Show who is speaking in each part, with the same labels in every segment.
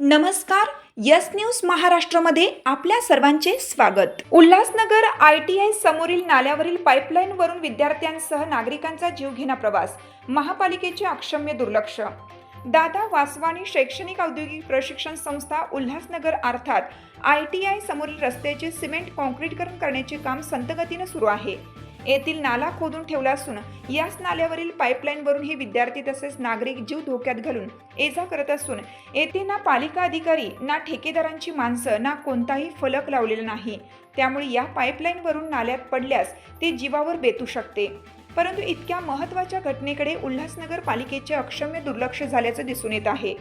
Speaker 1: नमस्कार yes news महाराष्ट्रामध्ये आपल्या सर्वांचे स्वागत. उल्हासनगर आय टी आय समोरील नाल्यावरील पाईपलाईनवरून विद्यार्थ्यांसह नागरिकांचा जीवघेणा प्रवास महापालिकेचे अक्षम्य दुर्लक्ष. दादा वासवानी शैक्षणिक औद्योगिक प्रशिक्षण संस्था उल्हासनगर अर्थात आय टी आय समोरील रस्त्याचे सिमेंट कॉन्क्रीटकरण करण्याचे काम संतगतीनं सुरू आहे. येथील नाला खोदून ठेवला असून याच नाल्यावरील पाईपलाईनवरून हे विद्यार्थी तसेच नागरिक जीव धोक्यात घालून ये जा करत असून येथे ना पालिका अधिकारी ना ठेकेदारांची माणसं ना कोणताही फलक लावलेला नाही. त्यामुळे या पाईपलाईनवरून नाल्यात पडल्यास ते जीवावर बेतू शकते. परंतु इतक्या महत्त्वाच्या घटनेकडे उल्हासनगर पालिकेचे अक्षम्य दुर्लक्ष झाल्याचं दिसून येत आहे.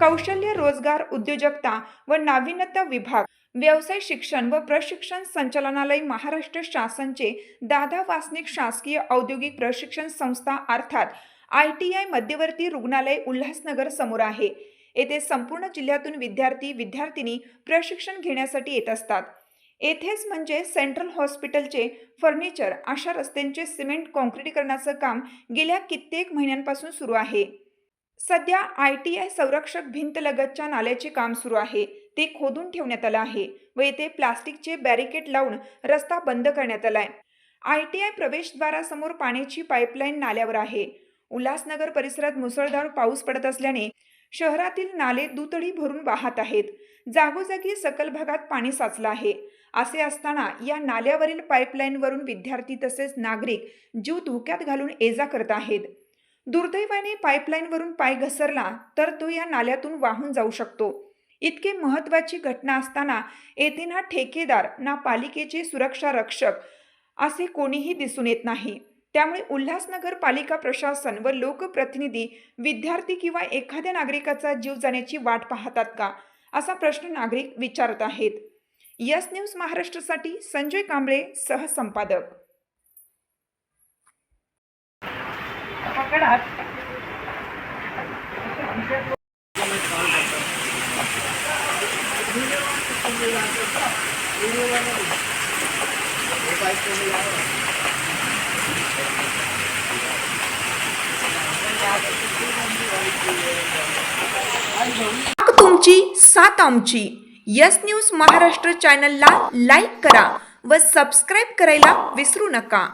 Speaker 1: कौशल्य रोजगार उद्योजकता व नाविन्यता विभाग व्यवसाय शिक्षण व प्रशिक्षण संचालनालय महाराष्ट्र शासनचे दादा वासनिक शासकीय औद्योगिक प्रशिक्षण संस्था अर्थात आय टी आय मध्यवर्ती रुग्णालय उल्हासनगर समोर आहे. येथे संपूर्ण जिल्ह्यातून विद्यार्थी विद्यार्थिनी प्रशिक्षण घेण्यासाठी येत असतात. येथेच म्हणजे सेंट्रल हॉस्पिटलचे फर्निचर अशा रस्त्यांचे सिमेंट काँक्रीटीकरणाचं काम गेल्या कित्येक महिन्यांपासून सुरू आहे. सध्या आय टी आय संरक्षक भिंत लगतच्या नाल्याचे काम सुरू आहे. ते खोदून ठेवण्यात आलं आहे व येथे प्लास्टिकचे बॅरिकेड लावून रस्ता बंद करण्यात आलाय. आय टी आय प्रवेशद्वारासमोर पाण्याची पाईपलाईन नाल्यावर आहे. उल्हासनगर परिसरात मुसळधार पाऊस पडत असल्याने शहरातील नाले दुतडी भरून वाहत आहेत. जागोजागी सकल भागात पाणी साचलं आहे. असे असताना या नाल्यावरील पाईपलाईनवरून विद्यार्थी तसेच नागरिक जीव धोक्यात घालून ये जा करत आहेत. दुर्दैवाने पाईपलाईनवरून पाय घसरला तर तो या नाल्यातून वाहून जाऊ शकतो. इतके महत्त्वाची घटना असताना येथे ना ठेकेदार ना पालिकेचे सुरक्षा रक्षक असे कोणीही दिसून येत नाही. त्यामुळे उल्हासनगर पालिका प्रशासन व लोकप्रतिनिधी विद्यार्थी किंवा एखाद्या नागरिकाचा जीव जाण्याची वाट पाहतात का? असा प्रश्न नागरिक विचारत आहेत. यस न्यूज महाराष्ट्रासाठी संजय कांबळे सहसंपादक. ताक तुमची सात आमची. यस न्यूज महाराष्ट्र चॅनलला लाईक करा व सबस्क्राईब करायला विसरू नका.